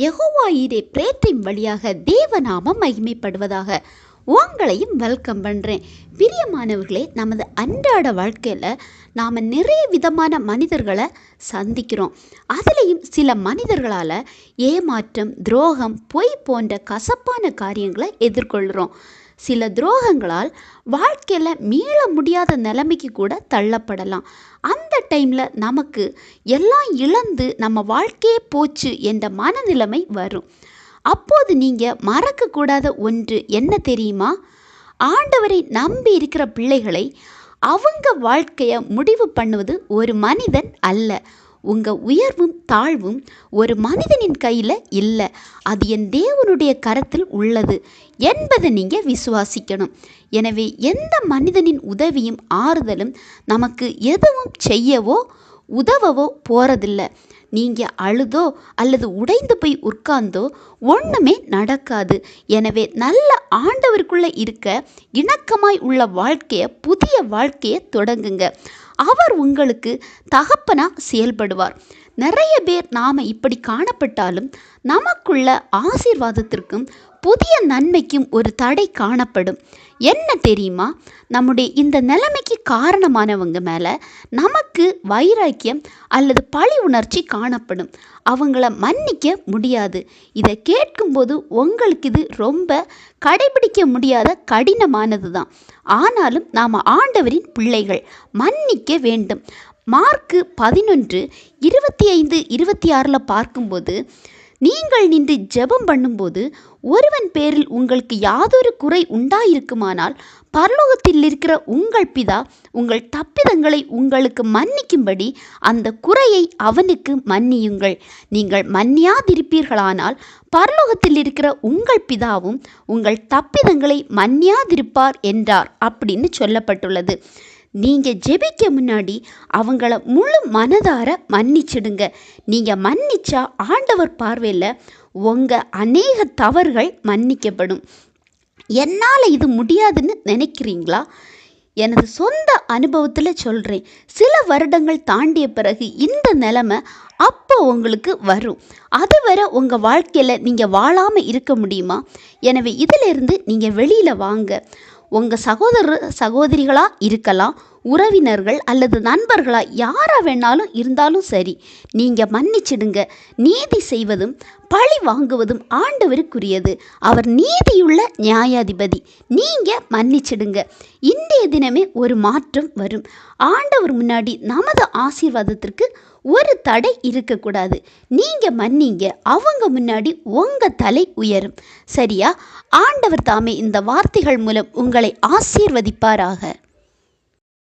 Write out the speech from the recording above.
யகோவா இதே பிரேத்தின் வழியாக தேவநாமம் மகிமைப்படுவதாக உங்களையும் வெல்கம் பண்ணுறேன் பிரியமானவர்களே நமது அன்றாட வாழ்க்கையில் நாம் நிறைய விதமான மனிதர்களை சந்திக்கிறோம். அதுலேயும் சில மனிதர்களால் ஏமாற்றம் துரோகம் பொய் போன்ற கசப்பான காரியங்களை எதிர்கொள்கிறோம் சில துரோகங்களால் வாழ்க்கையில் மீள முடியாத நிலைமைக்கு கூட தள்ளப்படலாம். அந்த டைமில் நமக்கு எல்லாம் இழந்து நம்ம வாழ்க்கையே போச்சு என்ற மனநிலைமை வரும். அப்போது நீங்கள் மறக்கக்கூடாத ஒன்று என்ன தெரியுமா? ஆண்டவரை நம்பி இருக்கிற பிள்ளைகளை அவங்க வாழ்க்கையை முடிவு பண்ணுவது ஒரு மனிதன் அல்ல. உங்கள் உயர்வும் தாழ்வும் ஒரு மனிதனின் கையில் இல்லை. அது என் தேவனுடைய கரத்தில் உள்ளது என்பதை நீங்கள் விசுவாசிக்கணும். எனவே எந்த மனிதனின் உதவியும் ஆறுதலும் நமக்கு எதுவும் செய்யவோ உதவவோ போகிறதில்ல நீங்கள் அழுதோ அல்லது உடைந்து போய் உட்கார்ந்தோ ஒன்றுமே நடக்காது. எனவே நல்ல ஆண்டவருக்குள்ளே இருக்க இணக்கமாய் உள்ள வாழ்க்கையை புதிய வாழ்க்கையை தொடங்குங்க. அவர் உங்களுக்கு தகப்பனாக செயல்படுவார். நிறைய பேர் நாம் இப்படி காணப்பட்டாலும் நமக்குள்ள ஆசீர்வாதத்திற்கும் புதிய நன்மைக்கும் ஒரு தடை காணப்படும். என்ன தெரியுமா? நம்முடைய இந்த நிலைமைக்கு காரணமானவங்க மேலே நமக்கு வைராக்கியம் அல்லது பழி உணர்ச்சி காணப்படும். அவங்கள மன்னிக்க முடியாது. இதை கேட்கும்போது உங்களுக்கு இது ரொம்ப கடைபிடிக்க முடியாத கடினமானது தான் ஆனாலும் நாம் ஆண்டவரின் பிள்ளைகள் மன்னிக்க வேண்டும். மார்க்கு பதினொன்று இருபத்தி ஐந்து இருபத்தி ஆறில் பார்க்கும்போது நீங்கள் நின்று ஜெபம் பண்ணும்போது ஒருவன் பேரில் உங்களுக்கு யாதொரு குறை உண்டாயிருக்குமானால் பரலோகத்தில் இருக்கிற உங்கள் பிதா உங்கள் தப்பிதங்களை உங்களுக்கு மன்னிக்கும்படி அந்த குறையை அவனுக்கு மன்னியுங்கள். நீங்கள் மன்னியாதிருப்பீர்களானால் பரலோகத்தில் இருக்கிற உங்கள் பிதாவும் உங்கள் தப்பிதங்களை மன்னியாதிருப்பார் என்றார் அப்படின்னு சொல்லப்பட்டுள்ளது. நீங்கள் ஜெபிக்க முன்னாடி அவங்கள முழு மனதார மன்னிச்சிடுங்க. நீங்கள் மன்னிச்சா ஆண்டவர் பார்வையில் உங்கள் அநேக தவறுகள் மன்னிக்கப்படும். என்னால் இது முடியாதுன்னு நினைக்கிறீங்களா? எனது சொந்த அனுபவத்தில் சொல்கிறேன் சில வருடங்கள் தாண்டிய பிறகு இந்த நிலமை அப்போ உங்களுக்கு வரும். அதுவரை உங்கள் வாழ்க்கையில் நீங்கள் வாழாமல் இருக்க முடியுமா? எனவே இதிலிருந்து நீங்கள் வெளியில் வாங்க. உங்கள் சகோதரர் சகோதரிகளாக இருக்கலாம் உறவினர்கள் அல்லது நண்பர்களாக யாராக வேணாலும் இருந்தாலும் சரி நீங்கள் மன்னிச்சிடுங்க. நீதி செய்வதும் பழி வாங்குவதும் ஆண்டவருக்குரியது. அவர் நீதியுள்ள நியாயாதிபதி. நீங்கள் மன்னிச்சிடுங்க. இன்றைய தினமே ஒரு மாற்றம் வரும். ஆண்டவர் முன்னாடி நமது ஆசீர்வாதத்திற்கு ஒரு தடை இருக்கக்கூடாது. நீங்கள் மன்னிங்க. அவங்க முன்னாடி உங்கள் தலை உயரும். சரியா? ஆண்டவர் தாமே இந்த வார்த்தைகள் மூலம் உங்களை ஆசீர்வதிப்பாராக.